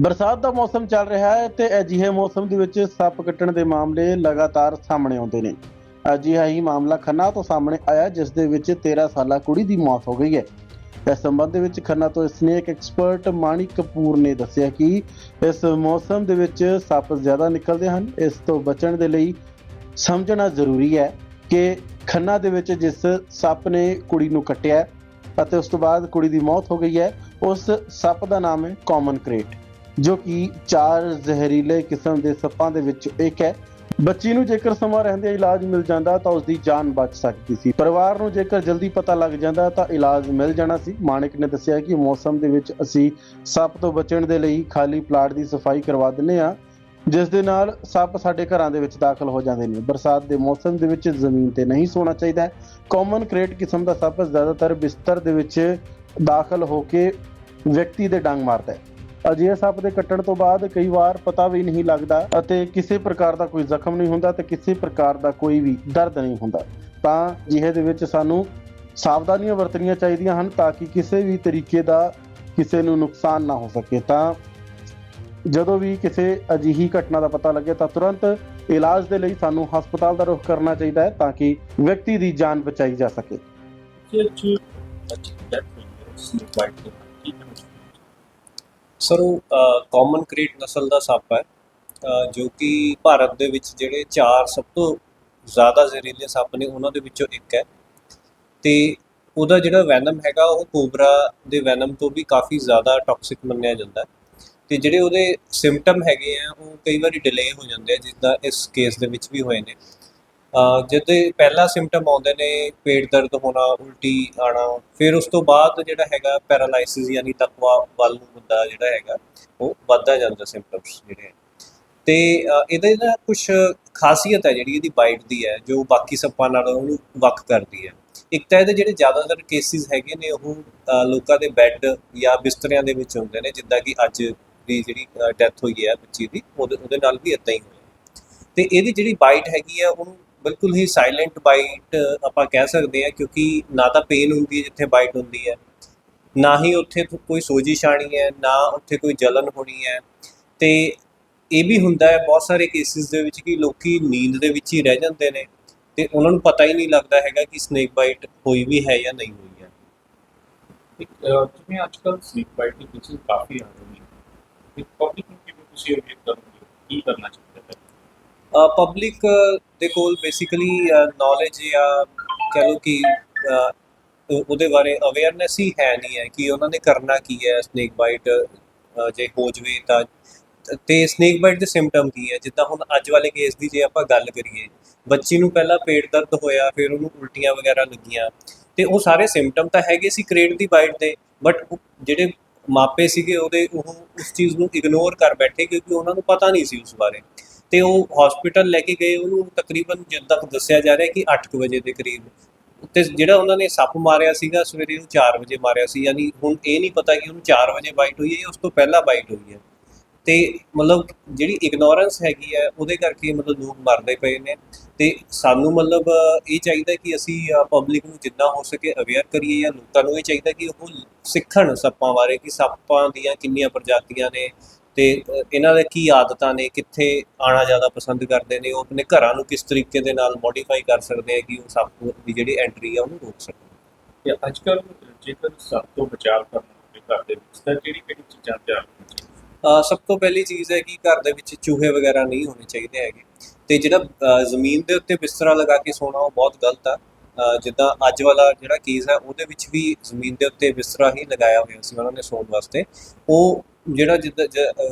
ਬਰਸਾਤ ਦਾ ਮੌਸਮ ਚੱਲ ਰਿਹਾ ਹੈ ਤੇ ਅਜਿਹੇ ਮੌਸਮ ਦੇ ਵਿੱਚ ਸੱਪ ਕੱਟਣ ਦੇ ਮਾਮਲੇ ਲਗਾਤਾਰ ਸਾਹਮਣੇ ਆਉਂਦੇ ਨੇ। ਅਜਿਹਾ ਹੀ ਮਾਮਲਾ ਖੰਨਾ ਤੋਂ ਸਾਹਮਣੇ ਆਇਆ, ਜਿਸ ਦੇ ਵਿੱਚ 13 ਸਾਲਾ ਕੁੜੀ ਦੀ ਮੌਤ ਹੋ ਗਈ ਹੈ। ਇਸ ਸੰਬੰਧ ਦੇ ਵਿੱਚ ਖੰਨਾ ਤੋਂ ਸਨੇਕ ਐਕਸਪਰਟ ਮਾਣਿਕ ਕਪੂਰ ਨੇ ਦੱਸਿਆ ਕਿ ਇਸ ਮੌਸਮ ਦੇ ਵਿੱਚ ਸੱਪ ਜ਼ਿਆਦਾ ਨਿਕਲਦੇ ਹਨ। ਇਸ ਤੋਂ ਬਚਣ ਦੇ ਲਈ ਸਮਝਣਾ ਜ਼ਰੂਰੀ ਹੈ ਕਿ ਖੰਨਾ ਦੇ ਵਿੱਚ ਜਿਸ ਸੱਪ ਨੇ ਕੁੜੀ ਨੂੰ ਕੱਟਿਆ ਅਤੇ ਉਸ ਤੋਂ ਬਾਅਦ ਕੁੜੀ ਦੀ ਮੌਤ ਹੋ ਗਈ ਹੈ, ਉਸ ਸੱਪ ਦਾ ਨਾਮ ਹੈ ਕਾਮਨ ਕ੍ਰੇਟ। ਜੋ ਕਿ ਚਾਰ ਜ਼ਹਿਰੀਲੇ ਕਿਸਮ ਦੇ ਸੱਪਾਂ ਦੇ ਵਿੱਚ ਇੱਕ ਹੈ। ਬੱਚੀ ਨੂੰ ਜੇਕਰ ਸਮਾਂ ਰਹਿੰਦੇ ਇਲਾਜ ਮਿਲ ਜਾਂਦਾ ਤਾਂ ਉਸ ਦੀ ਜਾਨ ਬਚ ਸਕਦੀ ਸੀ। ਪਰਿਵਾਰ ਨੂੰ ਜੇਕਰ ਜਲਦੀ ਪਤਾ ਲੱਗ ਜਾਂਦਾ ਤਾਂ ਇਲਾਜ ਮਿਲ ਜਾਣਾ ਸੀ। ਮਾਨਿਕ ਨੇ ਦੱਸਿਆ ਕਿ ਮੌਸਮ ਦੇ ਵਿੱਚ ਅਸੀਂ ਸੱਪ ਤੋਂ ਬਚਣ ਦੇ ਲਈ ਖਾਲੀ ਪਲਾਟ ਦੀ ਸਫ਼ਾਈ ਕਰਵਾ ਦਿੰਦੇ ਹਾਂ, ਜਿਸ ਦੇ ਨਾਲ ਸੱਪ ਸਾਡੇ ਘਰਾਂ ਦੇ ਵਿੱਚ ਦਾਖਲ ਹੋ ਜਾਂਦੇ ਨੇ। ਬਰਸਾਤ ਦੇ ਮੌਸਮ ਦੇ ਵਿੱਚ ਜ਼ਮੀਨ ਤੇ ਨਹੀਂ ਸੋਣਾ ਚਾਹੀਦਾ ਹੈ। ਕਾਮਨ ਕ੍ਰੇਟ ਕਿਸਮ ਦਾ ਸੱਪ ਜ਼ਿਆਦਾਤਰ ਬਿਸਤਰ ਦੇ ਵਿੱਚ ਦਾਖਲ ਹੋ ਕੇ ਵਿਅਕਤੀ ਦੇ ਡੰਗ ਮਾਰਦਾ ਹੈ। ਅਜਿਹੇ ਸੱਪ ਦੇ ਕੱਟਣ ਤੋਂ ਬਾਅਦ ਕਈ ਵਾਰ ਪਤਾ ਵੀ ਨਹੀਂ ਲੱਗਦਾ ਅਤੇ ਕਿਸੇ ਪ੍ਰਕਾਰ ਦਾ ਕੋਈ ਜ਼ਖਮ ਨਹੀਂ ਹੁੰਦਾ ਤੇ ਕਿਸੇ ਪ੍ਰਕਾਰ ਦਾ ਕੋਈ ਵੀ ਦਰਦ ਨਹੀਂ ਹੁੰਦਾ। ਤਾਂ ਜਿਹੇ ਦੇ ਵਿੱਚ ਸਾਨੂੰ ਸਾਵਧਾਨੀਆਂ ਵਰਤਣੀਆਂ ਚਾਹੀਦੀਆਂ ਹਨ ਤਾਂ ਕਿ ਕਿਸੇ ਵੀ ਤਰੀਕੇ ਦਾ ਕਿਸੇ ਨੂੰ ਨੁਕਸਾਨ ਨਾ ਹੋ ਸਕੇ। ਤਾਂ ਜਦੋਂ ਵੀ ਕਿਸੇ ਅਜਿਹੀ ਘਟਨਾ ਦਾ ਪਤਾ ਲੱਗੇ ਤਾਂ ਤੁਰੰਤ ਇਲਾਜ ਦੇ ਲਈ ਸਾਨੂੰ ਹਸਪਤਾਲ ਦਾ ਰੁਖ ਕਰਨਾ ਚਾਹੀਦਾ ਹੈ ਤਾਂ ਕਿ ਵਿਅਕਤੀ ਦੀ ਜਾਨ ਬਚਾਈ ਜਾ ਸਕੇ। ਸਰ ਉਹ ਕਾਮਨ ਕ੍ਰੀਟ ਨਸਲ ਦਾ ਸੱਪ ਹੈ ਜੋ ਕਿ ਭਾਰਤ ਦੇ ਵਿੱਚ ਜਿਹੜੇ ਚਾਰ ਸਭ ਤੋਂ ਜ਼ਿਆਦਾ ਜ਼ਹਿਰੀਲੇ ਸੱਪ ਨੇ, ਉਹਨਾਂ ਦੇ ਵਿੱਚੋਂ ਇੱਕ ਹੈ। ਤੇ ਉਹਦਾ ਜਿਹੜਾ ਵੈਨਮ ਹੈਗਾ, ਉਹ ਕੋਬਰਾ ਦੇ ਵੈਨਮ ਤੋਂ ਵੀ ਕਾਫੀ ਜ਼ਿਆਦਾ ਟਾਕਸਿਕ ਮੰਨਿਆ ਜਾਂਦਾ ਹੈ। ਤੇ ਜਿਹੜੇ ਉਹਦੇ ਸਿੰਪਟਮ ਹੈਗੇ ਆ, ਉਹ ਕਈ ਵਾਰੀ ਡਿਲੇ ਹੋ ਜਾਂਦੇ ਆ, ਜਿੱਦਾਂ ਇਸ ਕੇਸ ਦੇ ਵਿੱਚ ਵੀ ਹੋਏ ਨੇ। ਜਿਹਦੇ ਜਦ ਇਹ ਪਹਿਲਾ ਸਿੰਪਟਮ ਆਉਂਦੇ ਨੇ, ਪੇਟ ਦਰਦ ਹੋਣਾ, ਉਲਟੀ ਆਣਾ, ਫਿਰ ਉਸ ਤੋਂ ਬਾਅਦ ਜਿਹੜਾ ਹੈਗਾ ਪੈਰਾਲਾਈਸਿਸ ਯਾਨੀ ਤਕਵਾ ਵੱਲ ਨੂੰ ਬੰਦਾ ਜਿਹੜਾ ਹੈਗਾ, ਉਹ ਵੱਧਦਾ ਜਾਂਦਾ ਸਿੰਪਟਮਸ ਜਿਹੜੇ ਤੇ ਇਹਦੇ ਨਾ ਕੁਝ ਖਾਸੀਅਤ ਹੈ ਜਿਹੜੀ ਇਹਦੀ ਬਾਈਟ ਦੀ ਹੈ, ਜੋ ਬਾਕੀ ਸੱਪਾਂ ਨਾਲੋਂ ਉਹਨੂੰ ਵੱਖ ਕਰਦੀ ਹੈ। ਇੱਕ ਤਾਂ ਇਹਦੇ ਜਿਹੜੇ ਜ਼ਿਆਦਾਤਰ ਕੇਸਿਸ ਹੈਗੇ ਨੇ, ਉਹ ਲੋਕਾਂ ਦੇ ਬੈੱਡ ਜਾਂ ਬਿਸਤਰਿਆਂ ਦੇ ਵਿੱਚ ਹੁੰਦੇ ਨੇ, ਜਿੱਦਾਂ ਕਿ ਅੱਜ ਦੀ ਜਿਹੜੀ ਡੈਥ ਹੋਈ ਹੈ ਬੱਚੀ ਦੀ, ਉਹਦੇ ਉਹਦੇ ਨਾਲ ਵੀ ਇਦਾਂ ਹੀ ਹੋਇਆ। ਤੇ ਇਹਦੀ ਜਿਹੜੀ ਬਾਈਟ ਹੈਗੀ ਆ ਉਹਨੂੰ ਬਿਲਕੁਲ ਹੀ ਸਾਇਲੈਂਟ ਬਾਈਟ ਆਪਾਂ ਕਹਿ ਸਕਦੇ ਹਾਂ ਕਿਉਂਕਿ ਨਾ ਤਾਂ ਪੇਨ ਹੁੰਦੀ ਹੈ ਜਿੱਥੇ ਬਾਈਟ ਹੁੰਦੀ ਹੈ ਨਾ ਹੀ ਉੱਥੇ ਕੋਈ ਸੋਜਿਸ਼ ਆਣੀ ਹੈ ਨਾ ਉੱਥੇ ਕੋਈ ਜਲਨ ਹੋਣੀ ਹੈ। ਤੇ ਇਹ ਵੀ ਹੁੰਦਾ ਹੈ ਬਹੁਤ ਸਾਰੇ ਕੇਸਿਸ ਦੇ ਵਿੱਚ ਕਿ ਲੋਕੀ ਨੀਂਦ ਦੇ ਵਿੱਚ ਹੀ ਰਹਿ ਜਾਂਦੇ ਨੇ ਤੇ ਉਹਨਾਂ ਨੂੰ ਪਤਾ ਹੀ ਨਹੀਂ ਲੱਗਦਾ ਹੈਗਾ ਕਿ ਸਨੇਕ ਬਾਈਟ ਹੋਈ ਵੀ ਹੈ ਜਾਂ ਨਹੀਂ ਹੋਈ ਹੈ। ਜਿਵੇਂ ਅੱਜ ਕੱਲ੍ਹ ਸਨੇਕ ਬਾਈਟ ਦੀ ਕੇਸਿਸ ਕਾਫੀ ਆ ਰਹੇ ਨੇ। ਪਬਲਿਕ ਨੂੰ ਕਿਵੇਂ ਤੁਸੀਂ ਅਵੇਅਰ ਕਰੋਗੇ ਕੀ ਕਰਨਾ ਚਾਹੀਦਾ ਹੈ? ਪਬਲਿਕ ਦੇ ਕੋਲ ਬੇਸਿਕਲੀ ਨੌਲੇਜ ਜਾਂ ਕਹ ਲਓ ਕਿ ਉਹਦੇ ਬਾਰੇ ਅਵੇਅਰਨੈਸ ਹੀ ਹੈ ਨਹੀਂ ਹੈ ਕਿ ਉਹਨਾਂ ਨੇ ਕਰਨਾ ਕੀ ਹੈ ਸਨੇਕ ਬਾਈਟ ਜੇ ਹੋ ਜਵੇ ਤਾਂ। ਤੇ ਸਨੇਕ ਬਾਈਟ ਦੇ ਸਿੰਪਟਮ ਕੀ ਹੈ? ਜਿੱਦਾਂ ਹੁਣ ਅੱਜ ਵਾਲੇ ਕੇਸ ਦੀ ਜੇ ਆਪਾਂ ਗੱਲ ਕਰੀਏ, ਬੱਚੀ ਨੂੰ ਪਹਿਲਾਂ ਪੇਟ ਦਰਦ ਹੋਇਆ, ਫਿਰ ਉਹਨੂੰ ਉਲਟੀਆਂ ਵਗੈਰਾ ਲੱਗੀਆਂ। ਤੇ ਉਹ ਸਾਰੇ ਸਿੰਪਟਮ ਤਾਂ ਹੈਗੇ ਸੀ ਕ੍ਰੇਟ ਦੀ ਬਾਈਟ ਦੇ ਬਟ ਜਿਹੜੇ ਮਾਪੇ ਸੀਗੇ ਉਹਦੇ, ਉਹ ਉਸ ਚੀਜ਼ ਨੂੰ ਇਗਨੋਰ ਕਰ ਬੈਠੇ ਕਿਉਂਕਿ ਉਹਨਾਂ ਨੂੰ ਪਤਾ ਨਹੀਂ ਸੀ ਉਸ ਬਾਰੇ। ਤੇ ਉਹ ਹਸਪੀਟਲ ਲੈ ਕੇ ਗਏ, ਉਹਨੂੰ ਤਕਰੀਬਨ ਜਿੱਦਾਂ ਤੱਕ ਦੱਸਿਆ ਜਾ ਰਿਹਾ ਕਿ 8 ਵਜੇ ਦੇ ਕਰੀਬ। ਤੇ ਜਿਹੜਾ ਉਹਨਾਂ ਨੇ ਸੱਪ ਮਾਰਿਆ ਸੀਗਾ, ਸਵੇਰੇ ਨੂੰ 4 ਵਜੇ ਮਾਰਿਆ ਸੀ, ਯਾਨੀ ਹੁਣ ਇਹ ਨਹੀਂ ਪਤਾ ਕਿ ਉਹਨੂੰ 4 ਵਜੇ ਬਾਈਟ ਹੋਈ ਹੈ ਜਾਂ ਉਸ ਤੋਂ ਪਹਿਲਾਂ ਬਾਈਟ ਹੋਈ ਹੈ। ਤੇ ਮਤਲਬ ਜਿਹੜੀ ਇਗਨੋਰੈਂਸ ਹੈਗੀ ਹੈ, ਉਹਦੇ ਕਰਕੇ ਮਤਲਬ ਲੋਕ ਮਰਦੇ ਪਏ ਨੇ। ਤੇ ਸਾਨੂੰ ਮਤਲਬ ਇਹ ਚਾਹੀਦਾ ਕਿ ਅਸੀਂ ਪਬਲਿਕ ਨੂੰ ਜਿੰਨਾ ਹੋ ਸਕੇ ਅਵੇਅਰ ਕਰੀਏ ਜਾਂ ਲੋਕਾਂ ਨੂੰ ਇਹ ਚਾਹੀਦਾ ਕਿ ਉਹ ਸਿੱਖਣ ਸੱਪਾਂ ਬਾਰੇ, ਕਿ ਸੱਪਾਂ ਦੀਆਂ ਕਿੰਨੀਆਂ ਪ੍ਰਜਾਤੀਆਂ ਨੇ ਤੇ ਇਹਨਾਂ ਦੇ ਕੀ ਆਦਤਾਂ ਨੇ ਕਿੱਥੇ ਆਣਾ ਜ਼ਿਆਦਾ ਪਸੰਦ ਕਰਦੇ ਨੇ ਉਹ ਆਪਣੇ ਘਰਾਂ ਨੂੰ ਕਿਸ ਤਰੀਕੇ ਦੇ ਨਾਲ ਮੋਡੀਫਾਈ ਕਰ ਸਕਦੇ ਆ ਕਿ ਉਹ ਸੱਪ ਦੀ ਜਿਹੜੀ ਐਂਟਰੀ ਆ ਉਹਨੂੰ ਰੋਕ ਸਕਣ? ਤੇ ਅੱਜ ਕੱਲ੍ਹ ਜੇਕਰ ਸਭ ਤੋਂ ਬਚਾਅ ਕਰਨਾ ਹੋਵੇ ਘਰ ਦੇ ਵਿੱਚ ਤਾਂ ਕਿਹੜੀ ਕਿਹੜੀ ਚੀਜ਼ਾਂ ਚਾਹੀਦੀਆਂ? ਅ, ਸਭ ਤੋਂ ਪਹਿਲੀ ਚੀਜ਼ ਹੈ ਕਿ ਘਰ ਦੇ ਵਿੱਚ ਚੂਹੇ ਵਗੈਰਾ ਨਹੀਂ ਹੋਣੇ ਚਾਹੀਦੇ ਹੈਗੇ। ਤੇ ਜਿਹੜਾ ਜ਼ਮੀਨ ਦੇ ਉੱਤੇ ਬਿਸਤਰਾ ਲਗਾ ਕੇ ਸੌਣਾ ਉਹ ਬਹੁਤ ਗਲਤ ਆ। ਜਿੱਦਾਂ ਅੱਜ ਵਾਲਾ ਜਿਹੜਾ ਕੇਸ ਹੈ, ਉਹਦੇ ਵਿੱਚ ਵੀ ਜ਼ਮੀਨ ਦੇ ਉੱਤੇ ਬਿਸਤਰਾ ਹੀ ਲਗਾਇਆ ਹੋਇਆ ਸੀ ਉਹਨਾਂ ਨੇ ਸੌਣ ਵਾਸਤੇ। ਉਹ ਜਿਹੜਾ ਜਿੱਦਾਂ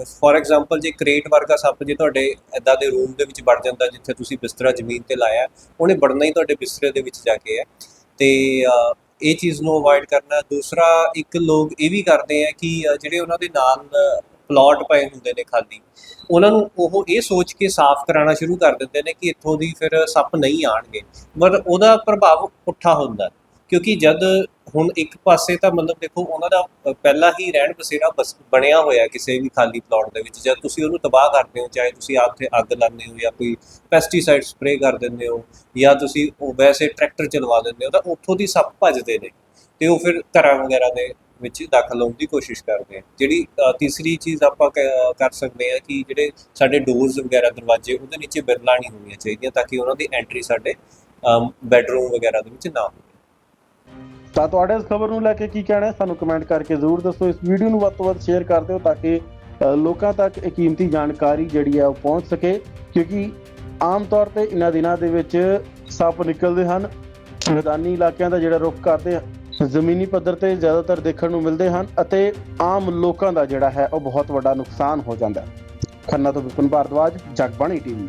ਫੋਰ ਐਗਜ਼ਾਮਪਲ ਜੇ ਕ੍ਰੇਟ ਵਰਗਾ ਸੱਪ ਜੇ ਤੁਹਾਡੇ ਐਦਾਂ ਦੇ ਰੂਮ ਦੇ ਵਿੱਚ ਵੜ ਜਾਂਦਾ, ਜਿੱਥੇ ਤੁਸੀਂ ਬਿਸਤਰਾ ਜ਼ਮੀਨ ਤੇ ਲਾਇਆ, ਉਹਨੇ ਵੜਨਾ ਹੀ ਤੁਹਾਡੇ ਬਿਸਤਰੇ ਦੇ ਵਿੱਚ ਜਾ ਕੇ ਹੈ। ਤੇ ਇਹ ਚੀਜ਼ ਨੂੰ ਅਵੋਇਡ ਕਰਨਾ। ਦੂਸਰਾ, ਇੱਕ ਲੋਕ ਇਹ ਵੀ ਕਰਦੇ ਆ ਕਿ ਜਿਹੜੇ ਉਹਨਾਂ ਦੇ ਨਾਲ ਪਲਾਟ ਪਏ ਹੁੰਦੇ ਨੇ ਖਾਲੀ। ਉਹਨਾਂ ਨੂੰ ਉਹ ਇਹ ਸੋਚ ਕੇ ਸਾਫ਼ ਕਰਾਉਣਾ ਸ਼ੁਰੂ ਕਰ ਦਿੰਦੇ ਨੇ ਕਿ ਇੱਥੋਂ ਦੀ ਫਿਰ ਸੱਪ ਨਹੀਂ ਆਣਗੇ ਪਰ ਉਹਦਾ ਪ੍ਰਭਾਵ ਪੁੱਠਾ ਹੁੰਦਾ ਕਿਉਂਕਿ ਜਦ ਹੁਣ ਇੱਕ ਪਾਸੇ ਤਾਂ ਮਤਲਬ ਦੇਖੋ ਉਹਨਾਂ ਦਾ ਪਹਿਲਾਂ ਹੀ ਰਹਿਣ ਬਸੇਰਾ ਬਣਿਆ ਹੋਇਆ ਕਿਸੇ ਵੀ ਖਾਲੀ ਪਲਾਟ ਦੇ ਵਿੱਚ ਜਦ ਤੁਸੀਂ ਉਹਨੂੰ ਤਬਾਹ ਕਰਦੇ ਹੋ, ਚਾਹੇ ਤੁਸੀਂ ਆਪ ਤੇ ਅੱਗ ਲਾਉਂਦੇ ਹੋ ਜਾਂ ਕੋਈ ਪੈਸਟੀਸਾਈਡ ਸਪਰੇਅ ਕਰ ਦਿੰਦੇ ਹੋ, ਜਾਂ ਤੁਸੀਂ ਉਹ ਵੈਸੇ ਟਰੈਕਟਰ ਚਲਵਾ ਦਿੰਦੇ ਹੋ, ਤਾਂ ਉੱਥੋਂ ਦੀ ਸੱਪ ਭੱਜਦੇ ਨੇ। ਤੇ ਉਹ ਫਿਰ ਘਰਾਂ ਵਗੈਰਾ ਦੇ ਵਿੱਚ ਦਾਖਲ ਹੋਣ ਦੀ ਕੋਸ਼ਿਸ਼ ਕਰਦੇ ਆ ਜਿਹੜੀ ਤੀਸਰੀ ਚੀਜ਼ ਆਪਾਂ ਕਰ ਸਕਦੇ ਆ ਕਿ ਜਿਹੜੇ ਸਾਡੇ ਡੋਰਸ ਵਗੈਰਾ ਦਰਵਾਜ਼ੇ, ਉਹਦੇ ਨੀਚੇ ਬਿਰਲਾਂ ਨਹੀਂ ਹੋਣੀਆਂ ਚਾਹੀਦੀਆਂ ਤਾਂ ਕਿ ਉਹਨਾਂ ਦੀ ਐਂਟਰੀ ਸਾਡੇ ਬੈਡਰੂਮ ਵਗੈਰਾ ਦੇ ਵਿੱਚ ਨਾ ਹੋਵੇ। ਤਾਂ ਤੁਹਾਡੇ ਇਸ ਖਬਰ ਨੂੰ ਲੈ ਕੇ ਕੀ ਕਹਿਣਾ ਹੈ? ਸਾਨੂੰ ਕਮੈਂਟ ਕਰਕੇ ਜ਼ਰੂਰ ਦੱਸੋ। ਇਸ ਵੀਡੀਓ ਨੂੰ ਵੱਧ ਤੋਂ ਵੱਧ ਸ਼ੇਅਰ ਕਰ ਦਿਓ ਤਾਂ ਕਿ ਲੋਕਾਂ ਤੱਕ ਇਹ ਕੀਮਤੀ ਜਾਣਕਾਰੀ ਜਿਹੜੀ ਹੈ ਉਹ ਪਹੁੰਚ ਸਕੇ। ਕਿਉਂਕਿ ਆਮ ਤੌਰ ਤੇ ਇਹਨਾਂ ਦਿਨਾਂ ਦੇ ਵਿੱਚ ਸੱਪ ਨਿਕਲਦੇ ਹਨ। ਮੈਦਾਨੀ ਇਲਾਕਿਆਂ ਦਾ ਜਿਹੜਾ ਰੁੱਖ ਕਰਦੇ ਜ਼ਮੀਨੀ ਪੱਧਰ ਤੇ ਜ਼ਿਆਦਾਤਰ ਦੇਖਣ ਨੂੰ ਮਿਲਦੇ ਹਨ ਅਤੇ ਆਮ ਲੋਕਾਂ ਦਾ ਜਿਹੜਾ ਹੈ ਉਹ ਬਹੁਤ ਵੱਡਾ ਨੁਕਸਾਨ ਹੋ ਜਾਂਦਾ ਹੈ। ਖੰਨਾ ਤੋਂ ਵਿਪਨ ਭਾਰਦਵਾਜ, ਜਗਬਾਣੀ ਟੀਵੀ।